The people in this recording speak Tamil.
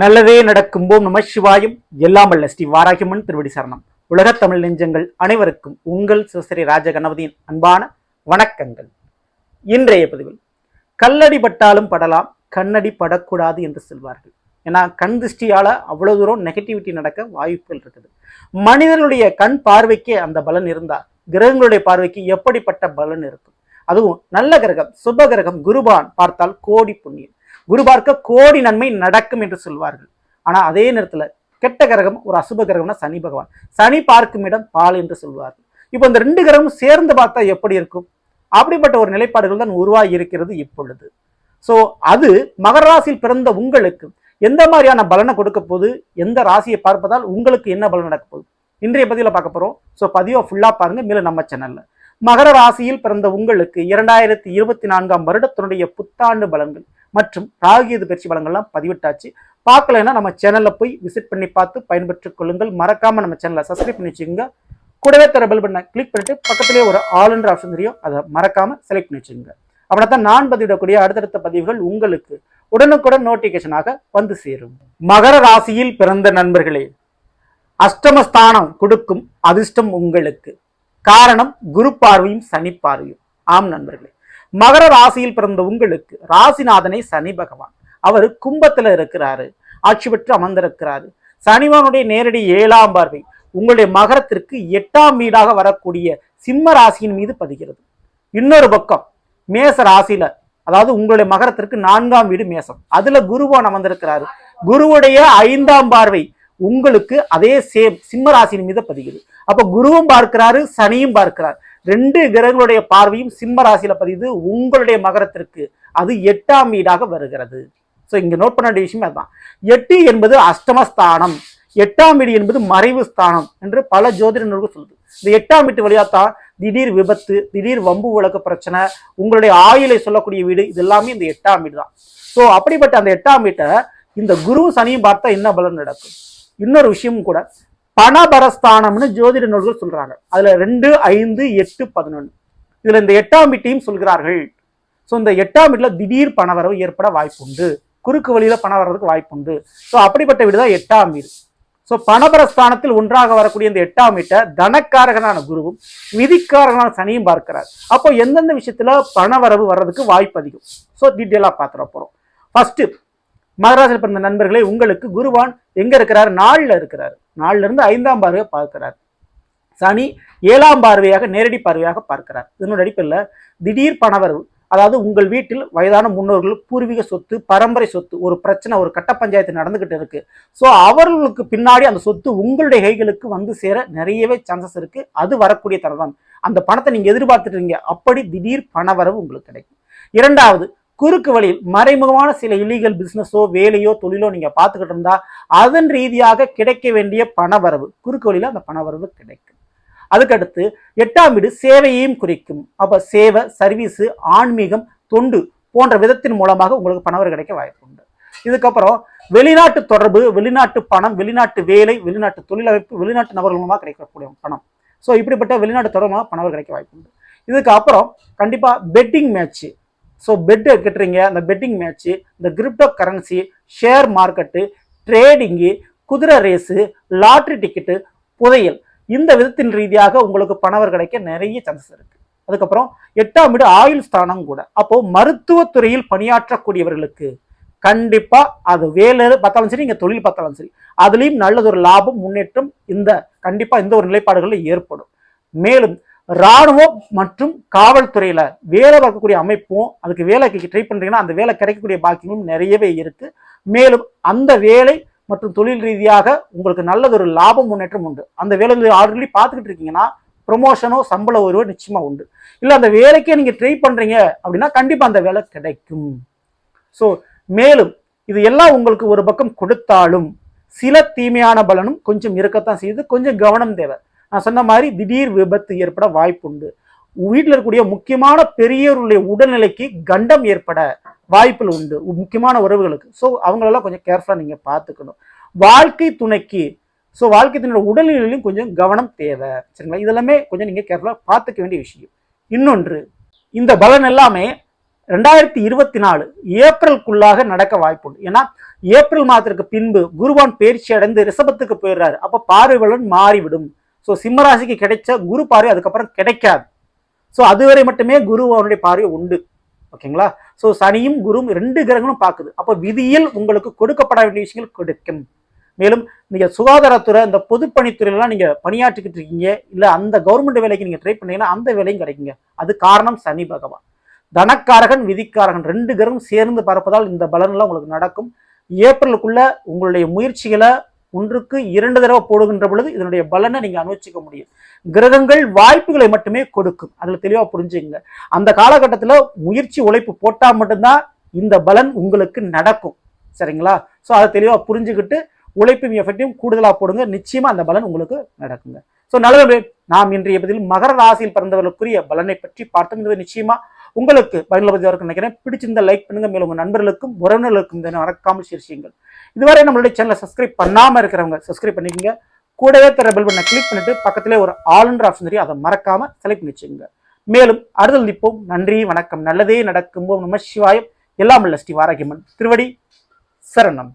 நல்லதே நடக்கும் போம் நம சிவாயும். எல்லாம் அல்ல ஸ்ரீ வாராகிமன் திருவடி சரணம். உலக தமிழ் நெஞ்சங்கள் அனைவருக்கும் உங்கள் சிவஸ்ரீ ராஜ கணபதியின் அன்பான வணக்கங்கள். இன்றைய பதிவில் கல்லடி பட்டாலும் படலாம் கண்ணடி படக்கூடாது என்று சொல்வார்கள். ஏன்னா கண் திருஷ்டியால் அவ்வளோ தூரம் நெகட்டிவிட்டி நடக்க வாய்ப்புகள் இருக்குது. மனிதனுடைய கண் பார்வைக்கு அந்த பலன் இருந்தால் கிரகங்களுடைய பார்வைக்கு எப்படிப்பட்ட பலன் இருக்கும்? அதுவும் நல்ல கிரகம் சுப கிரகம் குருபான் பார்த்தால் கோடி புண்ணியம். குரு பார்க்க கோடி நன்மை நடக்கும் என்று சொல்வார்கள். ஆனால் அதே நேரத்தில் கெட்ட கிரகம் ஒரு அசுப கிரகம்னா சனி பகவான். சனி பார்க்கும் இடம் பால் என்று சொல்வார்கள். இப்போ இந்த ரெண்டு கிரகமும் சேர்ந்து பார்த்தா எப்படி இருக்கும்? அப்படிப்பட்ட ஒரு நிலைப்பாடுகள் தான் உருவாகி இருக்கிறது இப்பொழுது. ஸோ அது மகர ராசியில் பிறந்த உங்களுக்கு எந்த மாதிரியான பலனை கொடுக்க போது எந்த ராசியை பார்ப்பதால் உங்களுக்கு என்ன பலன் நடக்க போகுது? இன்றைய பதிவில் பார்க்க போகிறோம் ஸோ பதிவை ஃபுல்லாக பாருங்க. மேலும் நம்ம சேனலில் மகர ராசியில் பிறந்த உங்களுக்கு இரண்டாயிரத்தி இருபத்தி நான்காம் வருடத்தினுடைய புத்தாண்டு பலன்கள். மற்றும் ராகியது பயிற்சி பலன்கள்லாம் பதிவிட்டாச்சு. பார்க்கலைன்னா நம்ம சேனலில் போய் விசிட் பண்ணி பார்த்து பயன்பெற்றுக் கொள்ளுங்கள். மறக்காமல் நம்ம சேனலை சப்ஸ்கிரைப் பண்ணி வச்சுக்கோங்க. கூடவே தர பெல் பண்ண கிளிக் பண்ணிட்டு பக்கத்திலேயே ஒரு ஆளுன்ற என்ற ஆப்ஷன் தெரியும். அதை மறக்காமல் செலக்ட் பண்ணி வச்சுக்கோங்க. அப்படின்னா தான் நான் பதிவிடக்கூடிய அடுத்தடுத்த பதிவுகள் உங்களுக்கு உடனுக்குடன் நோட்டிஃபிகேஷனாக வந்து சேரும். மகர ராசியில் பிறந்த நண்பர்களே அஷ்டமஸ்தானம் கொடுக்கும் அதிர்ஷ்டம் உங்களுக்கு. காரணம் குரு பார்வையும் சனி பார்வையும். ஆம் நண்பர்களே மகர ராசியில் பிறந்த உங்களுக்கு ராசிநாதனை சனி பகவான். அவர் கும்பத்துல இருக்கிறாரு. ஆட்சி பெற்று அமர்ந்திருக்கிறாரு. சனிவனுடைய நேரடி ஏழாம் பார்வை உங்களுடைய மகரத்திற்கு எட்டாம் வீடாக வரக்கூடிய சிம்ம ராசியின் மீது பதிகிறது. இன்னொரு பக்கம் மேச ராசியில அதாவது உங்களுடைய மகரத்திற்கு நான்காம் வீடு மேசம். அதுல குருவான் அமர்ந்திருக்கிறாரு. குருவுடைய ஐந்தாம் பார்வை உங்களுக்கு அதே சேம் சிம்ம ராசியின் மீது பதிகிறது. அப்ப குருவும் பார்க்கிறாரு சனியும் பார்க்கிறார். ரெண்டு கிரகங்களுடைய பார்வையும் சிம்ம ராசியில பதிது உங்களுடைய மகரத்திற்கு அது எட்டாம் வீடாக வருகிறது. ஸோ இங்க நோட் பண்ண வேண்டிய விஷயம் அதுதான். எட்டு என்பது அஷ்டமஸ்தானம். எட்டாம் வீடு என்பது மறைவு ஸ்தானம் என்று பல ஜோதிட நூல்கள் சொல்லுது. இந்த எட்டாம் வீட்டு வழியாத்தான் திடீர் விபத்து திடீர் வம்பு உலக பிரச்சனை உங்களுடைய ஆயுளை சொல்லக்கூடிய வீடு இது எல்லாமே இந்த எட்டாம் வீடு தான். ஸோ அப்படிப்பட்ட அந்த எட்டாம் வீட்டை இந்த குரு சனியும் பார்த்தா என்ன பலன் நடக்கும்? இன்னொரு விஷயமும் கூட பணபரஸ்தானம்னு ஜோதிட நூல்கள் சொல்றாங்க. அதுல ரெண்டு ஐந்து எட்டு பதினொன்று இதுல இந்த எட்டாம் வீட்டையும் சொல்கிறார்கள். ஸோ இந்த எட்டாம் வீட்டில் திடீர் பணவரவு ஏற்பட வாய்ப்புண்டு. குறுக்கு வழியில் பணம் வர்றதுக்கு வாய்ப்புண்டு. ஸோ அப்படிப்பட்ட வீடு தான் எட்டாம் வீடு. ஸோ பணபரஸ்தானத்தில் ஒன்றாக வரக்கூடிய இந்த எட்டாம் வீட்டை தனக்காரகனான குருவும் விதிக்காரகனான சனியும் பார்க்கிறார். அப்போ எந்தெந்த விஷயத்தில் பணவரவு வர்றதுக்கு வாய்ப்பு அதிகம்? ஸோ டீட்டெயிலாக பார்த்துட போகிறோம் ஃபஸ்ட்டு மகராசில் பிறந்த நண்பர்களே உங்களுக்கு குருவான் எங்க இருக்கிறார்? நாளில் இருக்கிறார். நாளில் இருந்து ஐந்தாம் பார்வையை பார்க்கிறார். சனி ஏழாம் பார்வையாக நேரடி பார்வையாக பார்க்கிறார். இதனோட அடிப்படையில் திடீர் பணவரவு அதாவது உங்கள் வீட்டில் வயதான முன்னோர்கள் பூர்வீக சொத்து பரம்பரை சொத்து ஒரு பிரச்சனை ஒரு கட்ட பஞ்சாயத்து நடந்துகிட்டு இருக்கு. ஸோ அவர்களுக்கு பின்னாடி அந்த சொத்து உங்களுடைய கைகளுக்கு வந்து சேர நிறையவே சான்சஸ் இருக்கு. அது வரக்கூடிய தரம் அந்த பணத்தை நீங்க எதிர்பார்த்துட்டு இருக்கீங்க. அப்படி திடீர் பணவரவு உங்களுக்கு கிடைக்கும். இரண்டாவது குறுக்கு வழியில் மறைமுகமான சில இல்லீகல் பிஸ்னஸோ வேலையோ தொழிலோ நீங்கள் பார்த்துக்கிட்டு இருந்தா அதன் ரீதியாக கிடைக்க வேண்டிய பணவரவு குறுக்கு வழியில் அந்த பணவரவு கிடைக்கும். அதுக்கடுத்து எட்டாம் வீடு சேவையையும் குறிக்கும். அப்போ சேவை சர்வீஸு ஆன்மீகம் தொண்டு போன்ற விதத்தின் மூலமாக உங்களுக்கு பணவரவு கிடைக்க வாய்ப்பு உண்டு. இதுக்கப்புறம் வெளிநாட்டு தொடர்பு வெளிநாட்டு பணம் வெளிநாட்டு வேலை வெளிநாட்டு தொழிலமைப்பு வெளிநாட்டு நபர்கள் மூலமாக கிடைக்கக்கூடிய பணம். ஸோ இப்படிப்பட்ட வெளிநாட்டு தொடர்பாக பணவரவு கிடைக்க வாய்ப்பு உண்டு. இதுக்கப்புறம் கண்டிப்பாக பெட்டிங் மேட்ச் ஸோ பெட்டு கட்டுறீங்க அந்த பெட்டிங் மேட்ச்சு இந்த crypto currency share market trading குதிரை ரேஸு லாட்ரி டிக்கெட்டு புதையல். இந்த விதத்தின் ரீதியாக உங்களுக்கு பணவர் கிடைக்க நிறைய சான்சஸ் இருக்குது அதுக்கப்புறம் எட்டாம் வீடு ஆயுள் ஸ்தானம் கூட. அப்போது மருத்துவத்துறையில் பணியாற்றக்கூடியவர்களுக்கு கண்டிப்பாக அது வேலை பார்த்தாலும் சரி நீங்கள் தொழில் பார்த்தாலும் சரி அதுலேயும் நல்லதொரு லாபம் முன்னேற்றம் இந்த கண்டிப்பாக இந்த ஒரு நிலைப்பாடுகளில் ஏற்படும். மேலும் ராணுவம் மற்றும் காவல்துறையில வேலை பார்க்கக்கூடிய அமைப்பும் அதுக்கு வேலைக்கு ட்ரை பண்றீங்கன்னா அந்த வேலை கிடைக்கக்கூடிய பாக்கியமும் நிறையவே இருக்கு. மேலும் அந்த வேலை மற்றும் தொழில் ரீதியாக உங்களுக்கு நல்லதொரு லாபம் முன்னேற்றம் உண்டு. அந்த வேலை ஆல்ரெடி பார்த்துக்கிட்டு இருக்கீங்கன்னா ப்ரொமோஷனோ சம்பள உயர்வோ நிச்சயமா உண்டு. இல்லை அந்த வேலைக்கே நீங்க ட்ரை பண்றீங்க அப்படின்னா கண்டிப்பா அந்த வேலை கிடைக்கும். ஸோ மேலும் இது எல்லாம் உங்களுக்கு ஒரு பக்கம் கொடுத்தாலும் சில தீமையான பலனும் கொஞ்சம் இருக்கத்தான் செய்யுது. கொஞ்சம் கவனம் தேவை. நான் சொன்ன மாதிரி திடீர் விபத்து ஏற்பட வாய்ப்புண்டு. வீட்டில் இருக்கக்கூடிய முக்கியமான பெரியவருடைய உடல்நிலைக்கு கண்டம் ஏற்பட வாய்ப்புகள் உண்டு முக்கியமான உறவுகளுக்கு. ஸோ அவங்களெல்லாம் கொஞ்சம் கேர்ஃபுல்லாக நீங்கள் பார்த்துக்கணும். வாழ்க்கை துணைக்கு ஸோ வாழ்க்கை துணையோட உடல்நிலையிலையும் கொஞ்சம் கவனம் தேவை. சரிங்களா? இதெல்லாமே கொஞ்சம் நீங்கள் கேர்ஃபுல்லாக பார்த்துக்க வேண்டிய விஷயம். இன்னொன்று இந்த பலன் எல்லாமே ரெண்டாயிரத்தி இருபத்தி நாலு ஏப்ரலுக்குள்ளாக நடக்க வாய்ப்புண்டு. ஏன்னா ஏப்ரல் மாதத்திற்கு பின்பு குருவான் பயிற்சி அடைந்து ரிசபத்துக்கு போயிடுறாரு. அப்போ பார்வை பலன் மாறிவிடும். ஸோ சிம்மராசிக்கு கிடைச்ச குரு பார்வை அதுக்கப்புறம் கிடைக்காது ஸோ அதுவரை மட்டுமே குரு அவனுடைய பார்வை உண்டு ஓகேங்களா ஸோ சனியும் குருவும் ரெண்டு கிரகங்களும் பார்க்குது அப்போ விதியில் உங்களுக்கு கொடுக்கப்பட வேண்டிய விஷயங்கள் கொடுக்கும். மேலும் நீங்கள் சுகாதாரத்துறை இந்த பொதுப்பணித்துறையெல்லாம் நீங்கள் பணியாற்றிக்கிட்டு இருக்கீங்க இல்லை அந்த கவர்மெண்ட் வேலைக்கு நீங்கள் ட்ரை பண்ணீங்கன்னா அந்த வேலையும் கிடைக்குங்க. அது காரணம் சனி பகவான். தனக்காரகன் விதிக்காரகன் ரெண்டு கிரகம் சேர்ந்து பரப்பதால் இந்த பலன்லாம் உங்களுக்கு நடக்கும். ஏப்ரலுக்குள்ள உங்களுடைய முயற்சிகளை ஒன்றுக்கு இரண்டு தடவை போடுகின்ற பொழுது இதனுடைய பலனை நீங்கள் அனுபவிச்சுக்க முடியும். கிரகங்கள் வாய்ப்புகளை மட்டுமே கொடுக்கும். அதில் தெளிவாக புரிஞ்சுங்க அந்த காலகட்டத்தில் முயற்சி உழைப்பு போட்டால் மட்டும்தான் இந்த பலன் உங்களுக்கு நடக்கும். சரிங்களா? ஸோ அதை தெளிவாக புரிஞ்சுக்கிட்டு உழைப்பும் எஃபெக்டையும் கூடுதலாக போடுங்க. நிச்சயமாக அந்த பலன் உங்களுக்கு நடக்குங்க. ஸோ நல்லது நாம் இன்றைய பதில் மகர ராசியில் பிறந்தவர்களுக்குரிய பலனை பற்றி பார்த்தோம் நிச்சயமா உங்களுக்கு பயனுள்ள பதிவாக நினைக்கிறேன். பிடிச்சிருந்த லைக் பண்ணுங்க. மேலும் உங்கள் நண்பர்களுக்கும் உறவினர்களுக்கும் மறக்காமல் ஷேர் செய்யுங்கள். இதுவரை நம்மளுடைய சேனலை சப்ஸ்கிரைப் பண்ணாமல் இருக்கிறவங்க சப்ஸ்கிரைப் பண்ணிக்கோங்க. கூடவே தர பெல் பண்ண கிளிக் பண்ணிட்டு பக்கத்திலே ஒரு ஆளுன்ற ஆப்ஷன் தெரியும் அதை மறக்காம செலக்ட் பண்ணி வச்சுக்கோங்க. மேலும் அறுதல் நிற்போம் நன்றி வணக்கம். நல்லதே நடக்கும்போம் நம சிவாயம். எல்லாம் உள்ள ஸ்ரீ வாராகிமன் திருவடி சரணம்.